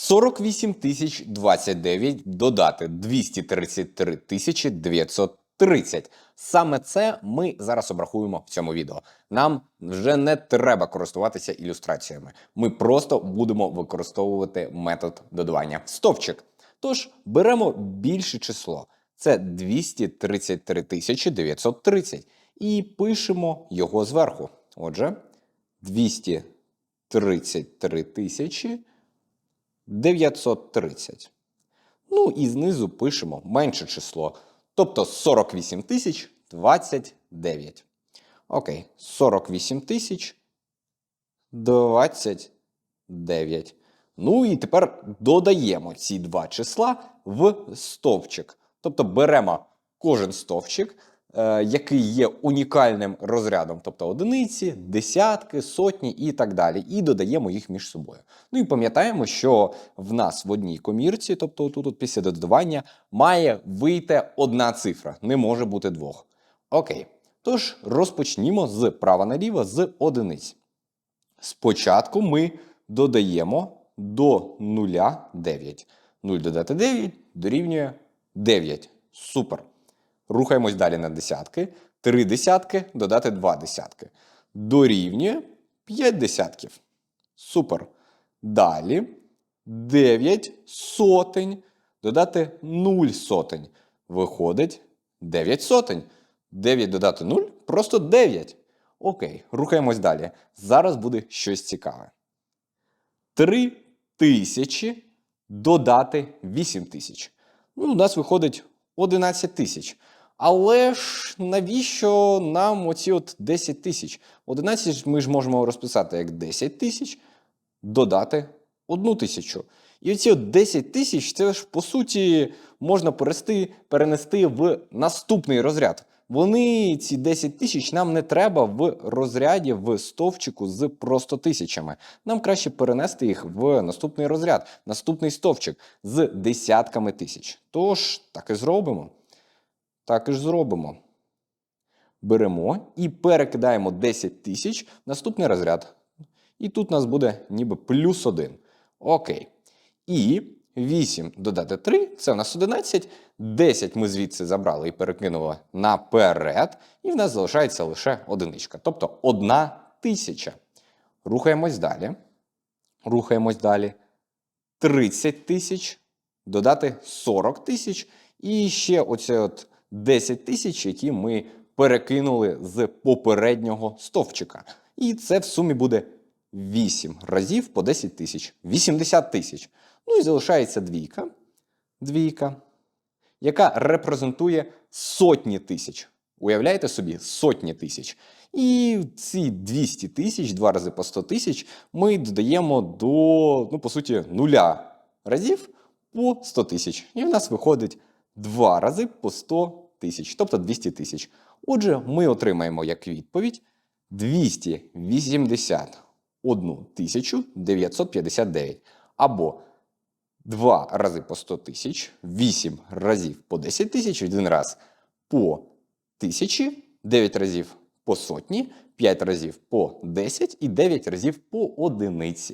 48 тисяч 29 додати 233 тисячі 930. Саме це ми зараз обрахуємо в цьому відео. Нам вже не треба користуватися ілюстраціями. Ми просто будемо використовувати метод додавання стовпчик. Тож беремо більше число. Це 233 тисячі 930. І пишемо його зверху. Отже, 233 тисячі 930. Ну і знизу пишемо менше число, тобто 48 тисяч 29. Окей, 48 тисяч 29. Ну і тепер додаємо ці два числа в стовпчик. Тобто беремо кожен стовпчик, який є унікальним розрядом, тобто одиниці, десятки, сотні і так далі, і додаємо їх між собою. Ну і пам'ятаємо, що в нас в одній комірці, тобто тут після додавання, має вийти одна цифра, не може бути двох. Окей. Тож розпочнімо з права наліво з одиниць. Спочатку ми додаємо до нуля 9. 0 додати 9 дорівнює 9. Супер. Рухаємось далі на десятки. 3 десятки додати 2 десятки. Дорівнює 5 десятків. Супер. Далі 9 сотень додати 0 сотень. Виходить 9 сотень. 9 додати 0 просто 9. Окей, рухаємось далі. Зараз буде щось цікаве. 3 тисячі додати 8 тисяч. Ну, у нас виходить 11 тисяч. Але ж навіщо нам оці от 10 тисяч? 11 ми ж можемо розписати як 10 тисяч, додати 1 тисячу. І оці от 10 тисяч, це ж по суті можна перенести, перенести в наступний розряд. Вони, ці 10 тисяч, нам не треба в розряді в стовпчику з просто тисячами. Нам краще перенести їх в наступний розряд, наступний стовпчик з десятками тисяч. Тож, так і зробимо. Так і ж зробимо. Беремо і перекидаємо 10 тисяч в наступний розряд. І тут у нас буде ніби плюс 1. Окей. І 8 додати 3 це у нас 11. 10 ми звідси забрали і перекинули наперед. І в нас залишається лише одиничка. Тобто одна тисяча. Рухаємось далі. Рухаємось далі. 30 тисяч, додати 40 тисяч. І ще оце от 10 тисяч, які ми перекинули з попереднього стовпчика. І це в сумі буде 8 разів по 10 тисяч. 80 тисяч. Ну і залишається двійка. Двійка, яка репрезентує сотні тисяч. Уявляєте собі, сотні тисяч. І ці 200 тисяч, два рази по 100 тисяч, ми додаємо до, ну, по суті, нуля разів по 100 тисяч. І в нас виходить два рази по 100 тисяч, тобто 200 тисяч. Отже, ми отримаємо як відповідь 281 тисячу 959. Або 2 рази по 100 тисяч, 8 разів по 10 тисяч, один раз по тисячі, 9 разів по сотні, 5 разів по 10 і 9 разів по одиниці.